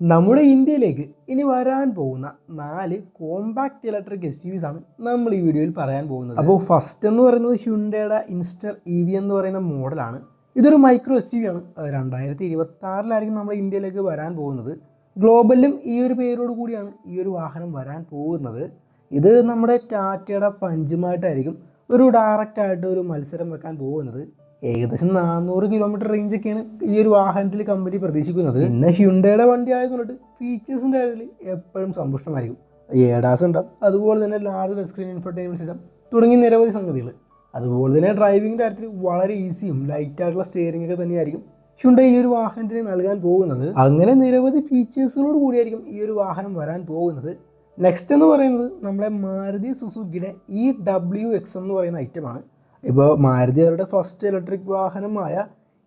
നമ്മുടെ ഇന്ത്യയിലേക്ക് ഇനി വരാൻ പോകുന്ന നാല് കോമ്പാക്ട് ഇലക്ട്രിക് എസ് യുസ് ആണ് നമ്മൾ ഈ വീഡിയോയിൽ പറയാൻ പോകുന്നത്. അപ്പോൾ ഫസ്റ്റ് എന്ന് പറയുന്നത് ഹ്യുണ്ടയുടെ ഇൻസ്റ്റർ ഇ വി എന്ന് പറയുന്ന മോഡലാണ് ഇതൊരു മൈക്രോ എസ് യു ആണ്. രണ്ടായിരത്തി ഇരുപത്തി ആറിലായിരിക്കും നമ്മുടെ ഇന്ത്യയിലേക്ക് വരാൻ പോകുന്നത്. ഗ്ലോബലിലും ഈ ഒരു പേരോട് കൂടിയാണ് ഈ ഒരു വാഹനം വരാൻ പോകുന്നത്. ഇത് നമ്മുടെ ടാറ്റയുടെ പഞ്ചുമായിട്ടായിരിക്കും ഒരു ഡയറക്റ്റായിട്ട് ഒരു മത്സരം വെക്കാൻ പോകുന്നത്. ഏകദേശം നാനൂറ് കിലോമീറ്റർ റേഞ്ച് ഒക്കെയാണ് ഈ ഒരു വാഹനത്തിൽ കമ്പനി പ്രതീക്ഷിക്കുന്നത്. പിന്നെ ഹ്യുണ്ടയുടെ വണ്ടി ആയതുകൊണ്ട് ഫീച്ചേഴ്സിന്റെ കാര്യത്തിൽ എപ്പോഴും സമ്പുഷ്ടമായിരിക്കും ഏഡാസ് ഉണ്ടാവും അതുപോലെ തന്നെ ലാർജ് സ്ക്രീൻ ഇൻഫർടൈൻമെന്റ് സിസ്റ്റം തുടങ്ങി നിരവധി സംഗതികൾ. അതുപോലെ തന്നെ ഡ്രൈവിംഗിന്റെ കാര്യത്തിൽ വളരെ ഈസിയും ലൈറ്റ് ആയിട്ടുള്ള സ്റ്റിയറിംഗ് ഒക്കെ തന്നെയായിരിക്കും ഹ്യുണ്ട ഈ ഒരു വാഹനത്തിന് നൽകാൻ പോകുന്നത്. അങ്ങനെ നിരവധി ഫീച്ചേഴ്സുകളോട് കൂടിയായിരിക്കും ഈ ഒരു വാഹനം വരാൻ പോകുന്നത്. നെക്സ്റ്റ് എന്ന് പറയുന്നത് നമ്മുടെ മാരുതി സുസുക്കിയുടെ ഇ ഡബ്ല്യു എക്സ് എന്ന് പറയുന്ന ഐറ്റമാണ് ഇപ്പോൾ മാരുതി അവരുടെ ഫസ്റ്റ് ഇലക്ട്രിക് വാഹനമായ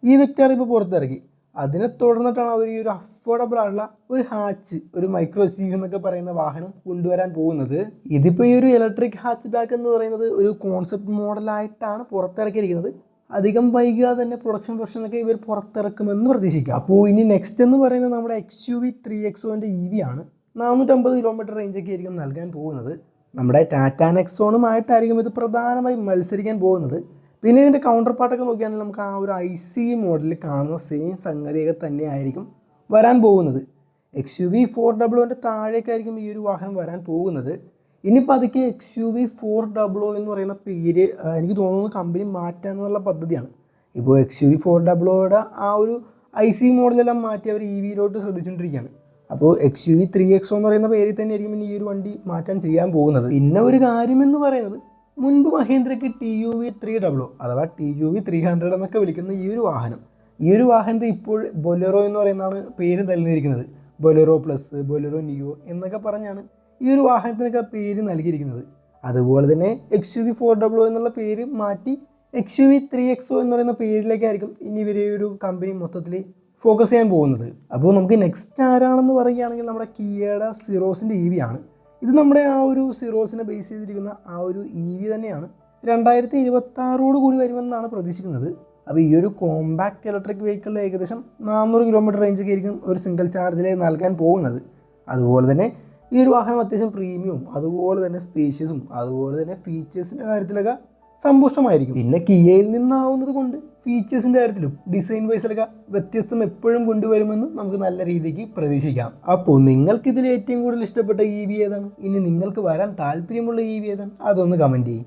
ഈ വ്യക്തിയാണ് ഇപ്പോൾ പുറത്തിറക്കി. അതിനെ തുടർന്നിട്ടാണ് അവർ ഈ ഒരു അഫോർഡബിൾ ആയിട്ടുള്ള ഒരു ഹാച്ച് ഒരു മൈക്രോ സി എന്നൊക്കെ പറയുന്ന വാഹനം കൊണ്ടുവരാൻ പോകുന്നത്. ഇതിപ്പോൾ ഈ ഒരു ഇലക്ട്രിക് ഹാച്ച് ബാക്ക് എന്ന് പറയുന്നത് ഒരു കോൺസെപ്റ്റ് മോഡലായിട്ടാണ് പുറത്തിറക്കിയിരിക്കുന്നത്. അധികം വൈകാതെ തന്നെ പ്രൊഡക്ഷൻ വെർഷനൊക്കെ ഇവർ പുറത്തിറക്കുമെന്ന് പ്രതീക്ഷിക്കാം. അപ്പോൾ ഇനി നെക്സ്റ്റ് എന്ന് പറയുന്നത് നമ്മുടെ എക്സ് യു വി ത്രീ എക്സോന്റെ ഇ വി ആണ്. നാനൂറ്റമ്പത് കിലോമീറ്റർ റേഞ്ചൊക്കെ ആയിരിക്കും നൽകാൻ പോകുന്നത്. നമ്മുടെ ടാറ്റ നെക്സോണുമായിട്ടായിരിക്കും ഇത് പ്രധാനമായും മത്സരിക്കാൻ പോകുന്നത്. പിന്നെ ഇതിന്റെ കൗണ്ടർ പാർട്ടൊക്കെ നോക്കിയാണെങ്കിൽ നമുക്ക് ആ ഒരു ഐ സി മോഡലിൽ കാണുന്ന സെയിം സംഗതിയൊക്കെ തന്നെ ആയിരിക്കും വരാൻ പോകുന്നത്. എക്സ് യു വി ഫോർ ഡബ്ല്യുവിന്റെ താഴേക്കായിരിക്കും ഈ ഒരു വാഹനം വരാൻ പോകുന്നത്. ഇനി പതുക്കെ X U V four W എന്ന് പറയുന്ന പേര് എനിക്ക് തോന്നുന്നു കമ്പനി മാറ്റുക എന്നുള്ള പദ്ധതിയാണ്. ഇപ്പോൾ എക്സ് യു വി ഫോർ ഡബ്ല്യുയുടെ ആ ഒരു ഐ സി മോഡലെല്ലാം മാറ്റി അവർ ഇ വിയിലോട്ട് ശ്രദ്ധിച്ചുകൊണ്ടിരിക്കുകയാണ് അപ്പോൾ X U V three XO എന്ന് പറയുന്ന പേരിൽ തന്നെ ആയിരിക്കും ഈ ഒരു വണ്ടി മാറ്റാൻ ചെയ്യാൻ പോകുന്നത്. പിന്നെ ഒരു കാര്യം എന്ന് പറയുന്നത് മുൻപ് മഹേന്ദ്രയ്ക്ക് T U V three W അഥവാ T U V three hundred എന്നൊക്കെ വിളിക്കുന്ന ഈ ഒരു വാഹനം. ഈ ഒരു വാഹനത്തെ ഇപ്പോൾ ബൊലറോ എന്ന് പറയുന്നതാണ് പേര് നൽകിയിരിക്കുന്നത്. ബൊലറോ പ്ലസ് ബൊലറോ നിയോ എന്നൊക്കെ പറഞ്ഞാണ് ഈ ഒരു വാഹനത്തിനൊക്കെ പേര് നൽകിയിരിക്കുന്നത്. അതുപോലെ തന്നെ X U V four W എന്നുള്ള പേര് മാറ്റി X U V three XO എന്ന് പറയുന്ന പേരിലേക്കായിരിക്കും ഇനി ഇവരെ ഒരു കമ്പനി മൊത്തത്തിൽ ഫോക്കസ് ചെയ്യാൻ പോകുന്നത്. അപ്പോൾ നമുക്ക് നെക്സ്റ്റ് ആരാണെന്ന് പറയുകയാണെങ്കിൽ നമ്മുടെ കിയയുടെ സിറോസിന്റെ ഇ വി ആണ്. ഇത് നമ്മുടെ ആ ഒരു സിറോസിനെ ബേസ് ചെയ്തിരിക്കുന്ന ആ ഒരു ഇ വി തന്നെയാണ്. രണ്ടായിരത്തി ഇരുപത്തി ആറോട് കൂടി വരുമെന്നാണ് പ്രതീക്ഷിക്കുന്നത്. അപ്പോൾ ഈ ഒരു കോമ്പാക്ട് ഇലക്ട്രിക് വെഹിക്കിളിൽ ഏകദേശം നാനൂറ് കിലോമീറ്റർ റേഞ്ചൊക്കെ ആയിരിക്കും ഒരു സിംഗിൾ ചാർജിൽ നൽകാൻ പോകുന്നത്. അതുപോലെ തന്നെ ഈ ഒരു വാഹനം അത്യാവശ്യം പ്രീമിയവും അതുപോലെ തന്നെ സ്പേഷ്യസും അതുപോലെ തന്നെ ഫീച്ചേഴ്സിന്റെ കാര്യത്തിലൊക്കെ സമ്പുഷ്ടമായിരിക്കും. പിന്നെ കിയയിൽ നിന്നാവുന്നത് കൊണ്ട് ഫീച്ചേഴ്സിന്റെ കാര്യത്തിലും ഡിസൈൻ വൈസിലൊക്കെ വ്യത്യസ്തം എപ്പോഴും കൊണ്ടുവരുമെന്ന് നമുക്ക് നല്ല രീതിക്ക് പ്രതീക്ഷിക്കാം. അപ്പോൾ നിങ്ങൾക്ക് ഇതിൽ ഏറ്റവും കൂടുതൽ ഇഷ്ടപ്പെട്ട ഇ വി ഏതാണ്? ഇനി നിങ്ങൾക്ക് വരാൻ താല്പര്യമുള്ള ഇ വി ഏതാണ്? അതൊന്ന് കമന്റ് ചെയ്യും.